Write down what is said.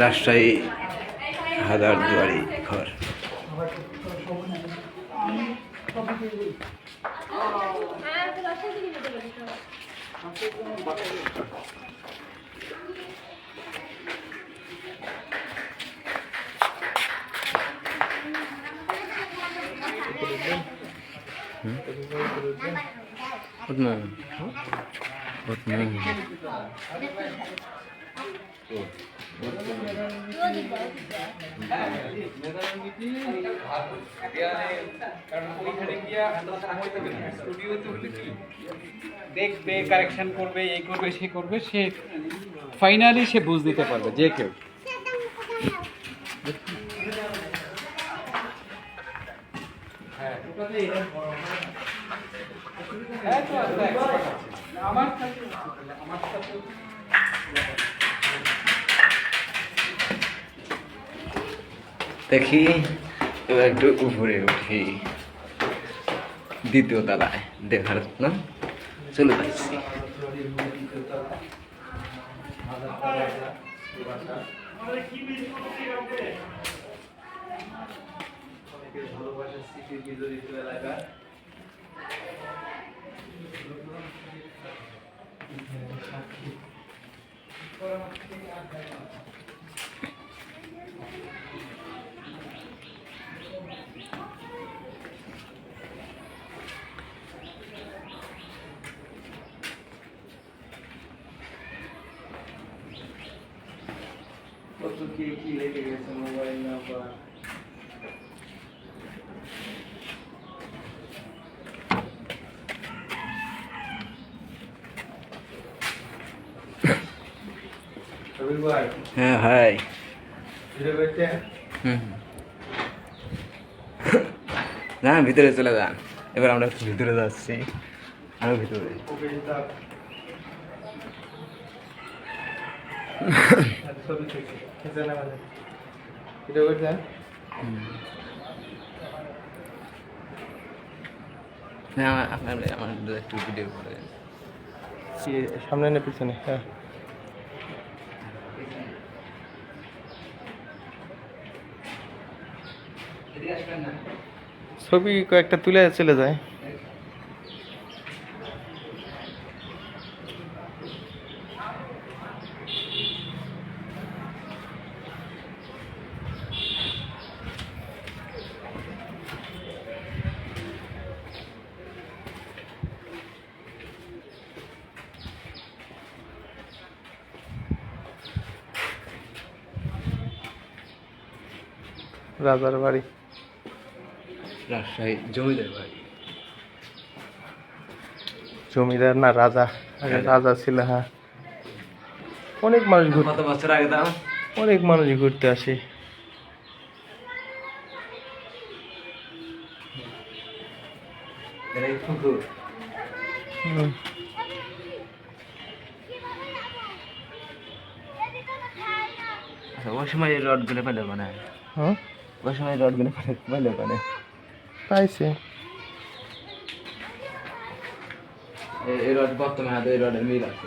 রাজশাহী হাজার দুয়ারি ঘর। উঠমো উঠমো দেখবে কারেকশন করবে, এই করবে, সে করবে, সে ফাইনালি সে বুঝ দিতে পারবে, যে কেউ। হ্যাঁ আমার আমার দেখি এবার একটু উপরে উঠি। দ্বিতীয় তলায় দেখার না চলে যাচ্ছি। কত কি কি লেগে গেছে মোবাইল নাম্বার হ্যাঁ হুম যান ভিতরে চলে যান এবার আমরা একটু ভিতরে যাচ্ছি আরও ভিতরে ওকে দিতাম ছবি থেকে খেতে না মানে ভিডিও করতে হ্যাঁ আমার আপনার আমার একটু ভিডিও করে সামনে না পিছনে হ্যাঁ ছবি কয়েকটা তুলে চলে যায়। রাজার বাড়ি। রাজশাহী জমিদার বাড়ি। জমিদার না রাজা। আগে রাজা ছিল হ্যাঁ। অনেক মানুষ ঘুরতে কত বছর আগে দাম অনেক মানুষ ঘুরতে আসে। আচ্ছা ওই সময় পেলে মানে হ্যাঁ। ওই সময় রডগুলো পেলে পেলে মানে পাইছে। এই- এই রড বর্তমানে এই রডের মিল আছে।